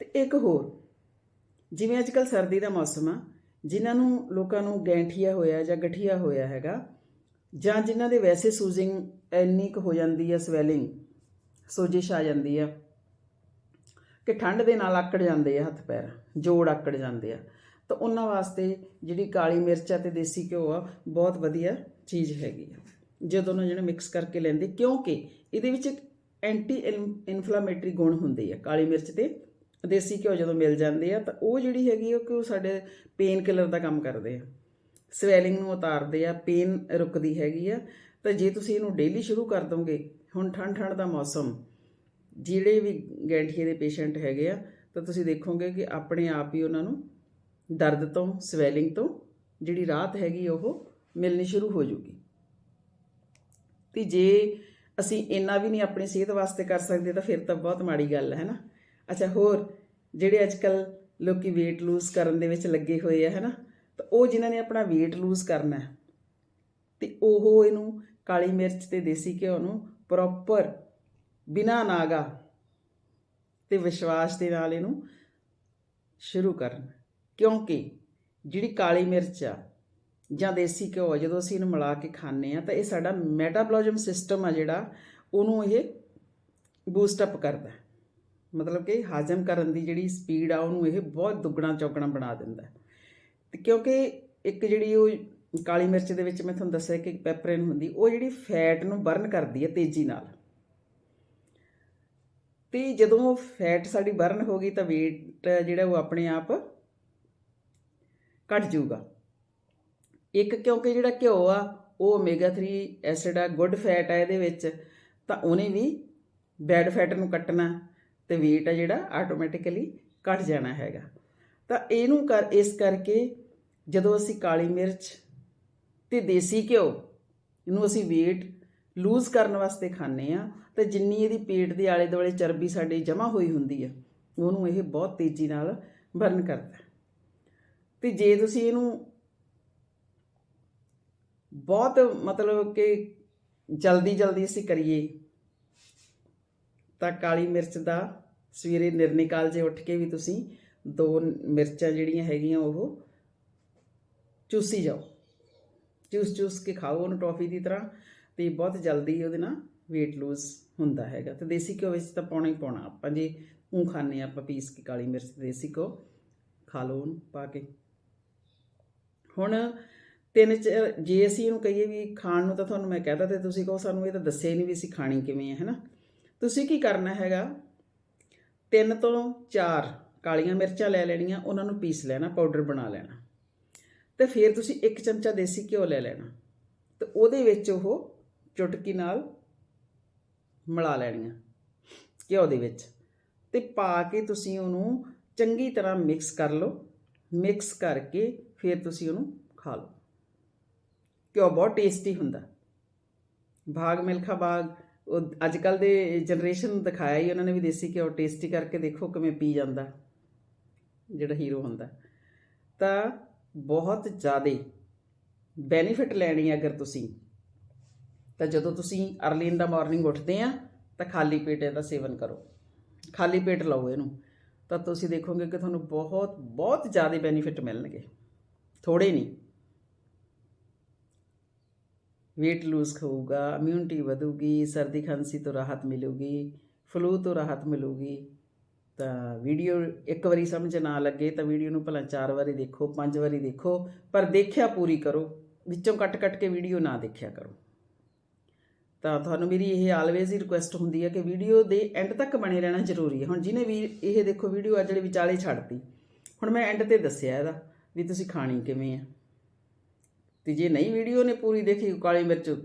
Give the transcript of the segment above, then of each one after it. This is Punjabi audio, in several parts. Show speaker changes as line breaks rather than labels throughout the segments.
ਤੇ ਇੱਕ ਹੋਰ। ਜਿਵੇਂ ਅੱਜ ਕੱਲ ਸਰਦੀ ਦਾ ਮੌਸਮ ਆ, ਜਿਨ੍ਹਾਂ ਨੂੰ ਲੋਕਾਂ ਨੂੰ ਗੈਂਠੀਆ ਹੋਇਆ ਜਾਂ ਗਠੀਆ ਹੋਇਆ ਹੈਗਾ, ਜਾਂ ਜਿਨ੍ਹਾਂ ਦੇ ਵੈਸੇ ਸੂਜ਼ਿੰਗ ਇੰਨੀ ਕੁ ਹੋ ਜਾਂਦੀ ਆ, ਸਵੈਲਿੰਗ ਸੋਜਿਸ਼ ਆ ਜਾਂਦੀ ਆ, ਕਿ ਠੰਡ ਦੇ ਨਾਲ ਆਕੜ ਜਾਂਦੇ ਆ ਹੱਥ ਪੈਰ, ਜੋੜ ਆਕੜ ਜਾਂਦੇ ਆ। ਤਾਂ ਉਹਨਾਂ ਵਾਸਤੇ ਜਿਹੜੀ ਕਾਲੀ ਮਿਰਚ ਆ ਤੇ ਦੇਸੀ ਘਿਓ ਆ, ਬਹੁਤ ਵਧੀਆ ਚੀਜ਼ ਹੈਗੀ ਆ। ਜਦੋਂ ਨਾ ਜਿਹੜੇ ਮਿਕਸ ਕਰਕੇ ਲੈਂਦੇ, ਕਿਉਂਕਿ ਇਹਦੇ ਵਿੱਚ ਇੱਕ ਐਂਟੀ ਇਨਫਲਾਮੇਟਰੀ ਗੁਣ ਹੁੰਦੇ ਆ, ਕਾਲੀ ਮਿਰਚ ਤੇ ਦੇਸੀ ਘਿਓ ਜਦੋਂ ਮਿਲ ਜਾਂਦੇ ਆ, ਤਾਂ ਉਹ ਜਿਹੜੀ ਹੈਗੀ ਆ ਕਿ ਉਹ ਸਾਡੇ ਪੇਨ ਕਿਲਰ ਦਾ ਕੰਮ ਕਰਦੇ ਆ। ਸਵੈਲਿੰਗ ਨੂੰ ਉਤਾਰਦੇ ਆ ਪੇਨ ਰੁਕਦੀ ਹੈਗੀ ਆ। ਤਾਂ ਜੇ ਤੁਸੀਂ ਇਹਨੂੰ ਡੇਲੀ ਸ਼ੁਰੂ ਕਰ ਦੋਗੇ, ਹੁਣ ਠੰਡ ਠੰਡ ਦਾ ਮੌਸਮ, ਜਿਹੜੇ ਵੀ ਗੈਂਠੀਏ ਦੇ ਪੇਸ਼ੈਂਟ ਹੈਗੇ ਆ, ਤਾਂ ਤੁਸੀਂ ਦੇਖੋਗੇ ਕਿ ਆਪਣੇ ਆਪ ਹੀ ਉਹਨਾਂ ਨੂੰ ਦਰਦ ਤੋਂ, ਸਵੈਲਿੰਗ ਤੋਂ ਜਿਹੜੀ ਰਾਹਤ ਹੈਗੀ ਉਹ ਮਿਲਣੀ ਸ਼ੁਰੂ ਹੋ ਜੂਗੀ। ਤੇ ਜੇ ਅਸੀਂ ਇੰਨਾ ਵੀ ਨਹੀਂ ਆਪਣੀ ਸਿਹਤ ਵਾਸਤੇ ਕਰ ਸਕਦੇ, ਤਾਂ ਫਿਰ ਤਾਂ ਬਹੁਤ ਮਾੜੀ ਗੱਲ ਹੈ ਨਾ। ਅੱਛਾ ਹੋਰ ਜਿਹੜੇ ਅੱਜ ਕੱਲ ਲੋਕੀ weight lose ਕਰਨ ਦੇ ਵਿੱਚ ਲੱਗੇ ਹੋਏ ਆ ਹੈ ਨਾ ਤਾਂ ਉਹ ਜਿਨ੍ਹਾਂ ਨੇ ਆਪਣਾ weight lose ਕਰਨਾ ਹੈ ਤੇ ਉਹ ਇਹਨੂੰ ਕਾਲੀ ਮਿਰਚ ਤੇ ਦੇਸੀ ਘਿਓ ਨੂੰ ਪ੍ਰੋਪਰ ਬਿਨਾ ਨਾਗਾ ਤੇ ਵਿਸ਼ਵਾਸ ਦੇ ਨਾਲ ਇਹਨੂੰ ਸ਼ੁਰੂ ਕਰਨ ਕਿਉਂਕਿ ਜਿਹੜੀ ਕਾਲੀ ਮਿਰਚ ਆ ਜਾਂ ਦੇਸੀ ਘਿਓ ਆ, ਜਦੋਂ ਅਸੀਂ ਇਹਨੂੰ ਮਿਲਾ ਕੇ ਖਾਂਦੇ ਆ ਤਾਂ ਇਹ ਸਾਡਾ ਮੈਟਾਬੋਲਿਜ਼ਮ ਸਿਸਟਮ ਆ ਜਿਹੜਾ ਉਹਨੂੰ ਇਹ ਬੂਸਟ ਅਪ ਕਰਦਾ ਮਤਲਬ ਕਿ ਹਾਜ਼ਮ ਕਰਨ ਦੀ ਜਿਹੜੀ ਸਪੀਡ ਆ, ਉਹਨੂੰ ਇਹ ਬਹੁਤ ਦੁੱਗਣਾ ਚੌਗਣਾ ਬਣਾ ਦਿੰਦਾ ਹੈ। ਤੇ ਕਿਉਂਕਿ ਇੱਕ ਜਿਹੜੀ ਉਹ ਕਾਲੀ ਮਿਰਚ ਦੇ ਵਿੱਚ ਮੈਂ ਤੁਹਾਨੂੰ ਦੱਸਿਆ ਕਿ ਪੈਪਰਿਨ ਹੁੰਦੀ, ਉਹ ਜਿਹੜੀ ਫੈਟ ਨੂੰ ਬਰਨ ਕਰਦੀ ਹੈ ਤੇਜ਼ੀ ਨਾਲ। ਤੇ ਜਦੋਂ ਫੈਟ ਸਾਡੀ ਬਰਨ ਹੋ ਗਈ ਤਾਂ weight ਜਿਹੜਾ ਉਹ ਆਪਣੇ ਆਪ ਘਟ ਜਾਊਗਾ। ਇੱਕ ਕਿਉਂਕਿ ਜਿਹੜਾ ਘਿਓ ਆ, ਉਹ ਓਮੇਗਾ 3 ਐਸਿਡ ਆ ਗੁੱਡ ਫੈਟ ਆ ਇਹਦੇ ਵਿੱਚ, ਤਾਂ ਉਹਨੇ ਵੀ ਬੈਡ ਫੈਟ ਨੂੰ ਕੱਟਣਾ। ਤੇ weight ਆ ਜਿਹੜਾ ਆਟੋਮੈਟਿਕਲੀ ਘਟ ਜਾਣਾ ਹੈਗਾ ਤਾਂ ਇਹਨੂੰ ਕਰ, ਇਸ ਕਰਕੇ ਜਦੋਂ ਅਸੀਂ ਕਾਲੀ ਮਿਰਚ ਤੇ ਦੇਸੀ ਘਿਓ, ਇਹਨੂੰ ਅਸੀਂ weight ਲੂਜ਼ ਕਰਨ ਵਾਸਤੇ ਖਾਂਦੇ ਆ ਤੇ ਜਿੰਨੀ ਇਹਦੀ ਪੇਟ ਦੇ ਆਲੇ ਦੁਆਲੇ ਚਰਬੀ ਸਾਡੇ ਜਮ੍ਹਾਂ ਹੋਈ ਹੁੰਦੀ ਆ, ਉਹਨੂੰ ਇਹ ਬਹੁਤ ਤੇਜ਼ੀ ਨਾਲ ਬਰਨ ਕਰਦਾ ਹੈ। ਤੇ ਜੇ ਤੁਸੀਂ ਇਹਨੂੰ ਬਹੁਤ ਮਤਲਬ ਕਿ ਜਲਦੀ ਜਲਦੀ ਅਸੀਂ ਕਰੀਏ ਤਾਂ ਕਾਲੀ ਮਿਰਚ ਦਾ ਸਵੇਰੇ ਨਿਰਣੇ ਕਾਲਜੇ ਉੱਠ ਕੇ ਵੀ ਤੁਸੀਂ ਦੋ ਮਿਰਚਾਂ ਜਿਹੜੀਆਂ ਹੈਗੀਆਂ ਉਹ ਚੂਸੀ ਜਾਓ। ਚੂਸ ਚੂਸ ਕੇ ਖਾਓ ਉਹਨੂੰ ਟੌਫੀ ਦੀ ਤਰ੍ਹਾਂ ਤੇ ਬਹੁਤ ਜਲਦੀ ਉਹਦੇ ਨਾਲ weight lose ਹੁੰਦਾ ਹੈਗਾ। ਤੇ ਦੇਸੀ ਘਿਓ ਵਿੱਚ ਤਾਂ ਪਾਉਣਾ ਹੀ ਪਾਉਣਾ। ਆਪਾਂ ਜੇ ਉਹ ਖਾਣੇ ਆਪਾਂ ਪੀਸ ਕੇ ਕਾਲੀ ਮਿਰਚ ਦੇਸੀ ਘਿਓ ਖਾ ਲਓ ਉਹਨੂੰ ਪਾ ਕੇ। ਹੁਣ ਤਿੰਨ ਚ, ਜੇ ਅਸੀਂ ਇਹਨੂੰ ਕਹੀਏ ਵੀ ਖਾਣ ਨੂੰ ਤਾਂ ਤੁਹਾਨੂੰ ਮੈਂ ਕਹਿਤਾ ਤੇ ਤੁਸੀਂ ਕਹੋ ਸਾਨੂੰ ਇਹ ਤਾਂ ਦੱਸਿਆ ਹੀ ਨਹੀਂ ਵੀ ਅਸੀਂ ਖਾਣੀ ਕਿਵੇਂ ਹੈ ਹੈਨਾ? ਤੁਸੀਂ ਕੀ ਕਰਨਾ ਹੈਗਾ? ਤਿੰਨ ਤੋਂ ਚਾਰ ਕਾਲੀਆਂ ਮਿਰਚਾਂ ਲੈ ਲੈਣੀਆਂ, ਉਹਨਾਂ ਨੂੰ ਪੀਸ ਲੈਣਾ ਪਾਊਡਰ ਬਣਾ ਲੈਣਾ। ਤੇ ਫਿਰ ਤੁਸੀਂ ਇੱਕ ਚਮਚਾ ਦੇਸੀ ਘਿਓ ਲੈ ਲੈਣਾ। ਤੇ ਉਹਦੇ ਵਿੱਚ ਉਹ ਚੁਟਕੀ ਨਾਲ ਮਿਲਾ ਲੈਣੀਆਂ, ਘਿਓ ਦੇ ਵਿੱਚ। ਤੇ ਪਾ ਕੇ ਤੁਸੀਂ ਉਹਨੂੰ ਚੰਗੀ ਤਰ੍ਹਾਂ ਮਿਕਸ ਕਰ ਲਓ। ਮਿਕਸ ਕਰਕੇ ਫਿਰ ਤੁਸੀਂ ਉਹਨੂੰ ਖਾ ਲਓ। ਘਿਓ ਬਹੁਤ ਟੇਸਟੀ ਹੁੰਦਾ। ਭਾਗ, ਮਿਲਖਾ ਬਾਗ ਉਹ ਅੱਜ ਕੱਲ ਦੇ ਜਨਰੇਸ਼ਨ ਨੂੰ ਦਿਖਾਇਆ ਹੀ, ਉਹਨਾਂ ਨੇ ਵੀ ਦੇਸੀ ਘਿਓ ਟੇਸਟੀ ਕਰਕੇ ਦੇਖੋ ਕਿਵੇਂ ਪੀ ਜਾਂਦਾ, ਜਿਹੜਾ ਹੀਰੋ ਹੁੰਦਾ। ਤਾਂ ਬਹੁਤ ਜ਼ਿਆਦੇ ਬੈਨੀਫਿਟ ਲੈਣੀ ਹੈ ਅਗਰ ਤੁਸੀਂ, ਤਾਂ ਜਦੋਂ ਤੁਸੀਂ ਅਰਲੀ ਇਨ ਦਾ ਮਾਰਨਿੰਗ ਉੱਠਦੇ ਆ, ਤਾਂ ਖਾਲੀ ਪੇਟ ਇਹਦਾ ਸੇਵਨ ਕਰੋ। ਖਾਲੀ ਪੇਟ ਲਓ ਇਹਨੂੰ, ਤਾਂ ਤੁਸੀਂ ਦੇਖੋਗੇ ਕਿ ਤੁਹਾਨੂੰ ਬਹੁਤ ਬਹੁਤ ਜ਼ਿਆਦਾ ਬੈਨੀਫਿਟ ਮਿਲਣਗੇ। ਥੋੜੇ ਨਹੀਂ weight lose ਹੋਊਗਾ ਇਮਿਊਨਿਟੀ ਵਧੂਗੀ, ਸਰਦੀ ਖਾਂਸੀ ਤੋਂ ਰਾਹਤ ਮਿਲੂਗੀ ਫਲੂ ਤੋਂ ਰਾਹਤ ਮਿਲੂਗੀ। ਤਾਂ ਵੀਡੀਓ ਇੱਕ ਵਾਰੀ ਸਮਝ ਨਾ ਲੱਗੇ ਤਾਂ ਵੀਡੀਓ ਨੂੰ ਭਲਾ ਚਾਰ ਵਾਰੀ ਦੇਖੋ, ਪੰਜ ਵਾਰੀ ਦੇਖੋ, ਪਰ ਦੇਖਿਆ ਪੂਰੀ ਕਰੋ, ਵਿੱਚੋਂ ਕੱਟ-ਕੱਟ ਕੇ ਵੀਡੀਓ ਨਾ ਦੇਖਿਆ ਕਰੋ। ਤਾਂ ਤੁਹਾਨੂੰ ਮੇਰੀ ਇਹ ਆਲਵੇਜ਼ ਹੀ ਰਿਕੁਐਸਟ ਹੁੰਦੀ ਹੈ ਕਿ ਵੀਡੀਓ ਦੇ ਐਂਡ ਤੱਕ ਬਣੇ ਰਹਿਣਾ ਜ਼ਰੂਰੀ ਹੈ। ਹੁਣ ਜਿਹਨੇ ਵੀ ਇਹ ਦੇਖੋ ਵੀਡੀਓ ਆ ਜਿਹੜੀ ਵਿਚਾਲੇ ਛੱਡਤੀ, ਹੁਣ ਮੈਂ ਐਂਡ ਤੇ ਦੱਸਿਆ ਇਹਦਾ ਵੀ ਤੁਸੀਂ ਖਾਣੀ ਕਿਵੇਂ ਆ। ਤੇ ਜੇ ਨਹੀਂ ਵੀਡੀਓ ਨੇ ਪੂਰੀ ਦੇਖੀ, ਕਾਲੀ ਮਿਰਚ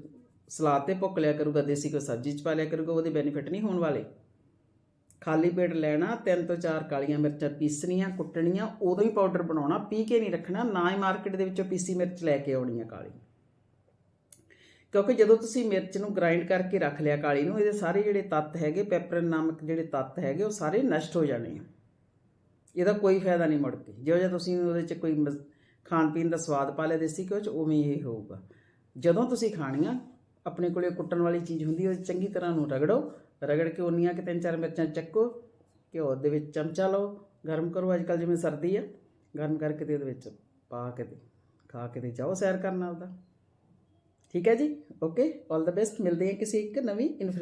ਸਲਾਦ ਤੇ ਭੁੱਕ ਲਿਆ ਕਰੂਗਾ, ਦੇਸੀ ਕੋ ਸਬਜ਼ੀ ਚ ਪਾ ਲਿਆ ਕਰੂਗਾ, ਉਹਦੇ ਬੈਨੀਫਿਟ ਨਹੀਂ ਹੋਣ ਵਾਲੇ। ਖਾਲੀ ਪੇਟ ਲੈਣਾ, ਤਿੰਨ ਤੋਂ ਚਾਰ ਕਾਲੀਆਂ ਮਿਰਚਾਂ ਪੀਸਣੀਆਂ, ਕੁੱਟਣੀਆਂ, ਉਦੋਂ ਹੀ ਪਾਊਡਰ ਬਣਾਉਣਾ, ਪੀ ਕੇ ਨਹੀਂ ਰੱਖਣਾ, ਨਾ ਹੀ ਮਾਰਕੀਟ ਦੇ ਵਿੱਚੋਂ ਪੀਸੀ ਮਿਰਚ ਲੈ ਕੇ ਆਉਣੀ ਆ ਕਾਲੀ ਕਿਉਂਕਿ ਜਦੋਂ ਤੁਸੀਂ ਮਿਰਚ ਨੂੰ ਗ੍ਰਾਈਂਡ ਕਰਕੇ ਰੱਖ ਲਿਆ ਕਾਲੀ ਨੂੰ, ਇਹਦੇ ਸਾਰੇ ਜਿਹੜੇ ਤੱਤ ਹੈਗੇ ਪੈਪਰਨ ਨਾਮਕ ਜਿਹੜੇ ਤੱਤ ਹੈਗੇ, ਉਹ ਸਾਰੇ ਨਸ਼ਟ ਹੋ ਜਾਣੇ ਆ। ਇਹਦਾ ਕੋਈ ਫਾਇਦਾ ਨਹੀਂ ਮੁੜ ਕੇ। ਜਿਉਂ ਜਿਹਾ ਤੁਸੀਂ ਉਹਦੇ 'ਚ ਕੋਈ ਮਜ਼- ਖਾਣ ਪੀਣ ਦਾ ਸਵਾਦ ਪਾ ਲਿਆ ਦੇਸੀ ਘਿਓ 'ਚ, ਉਵੇਂ ਇਹ ਹੋਊਗਾ। ਜਦੋਂ ਤੁਸੀਂ ਖਾਣੀਆਂ, ਆਪਣੇ ਕੋਲੇ ਕੁੱਟਣ ਵਾਲੀ ਚੀਜ਼ ਹੁੰਦੀ ਹੈ, ਉਹ ਚੰਗੀ ਤਰ੍ਹਾਂ ਨੂੰ ਰਗੜੋ। ਰਗੜ ਕੇ ਉਨੀਆਂ ਕਿ ਤਿੰਨ ਚਾਰ ਮਿਰਚਾਂ ਚੱਕੋ, ਘਿਓ ਦੇ ਵਿੱਚ ਚਮਚਾ ਲਓ। ਗਰਮ ਕਰੋ ਅੱਜ ਕੱਲ੍ਹ ਜਿਵੇਂ ਸਰਦੀ ਆ, ਗਰਮ ਕਰਕੇ ਤੇ ਉਹਦੇ ਵਿੱਚ ਪਾ ਕੇ ਤੇ ਖਾ ਕੇ ਤੇ ਜਾਓ ਸੈਰ ਕਰਨ ਆਪਦਾ। ਠੀਕ ਹੈ ਜੀ? ਓਕੇ ਆਲ ਦਾ ਬੈਸਟ ਮਿਲਦੇ ਹਾਂ ਕਿਸੇ ਇੱਕ ਨਵੀਂ ਇਨਫੋ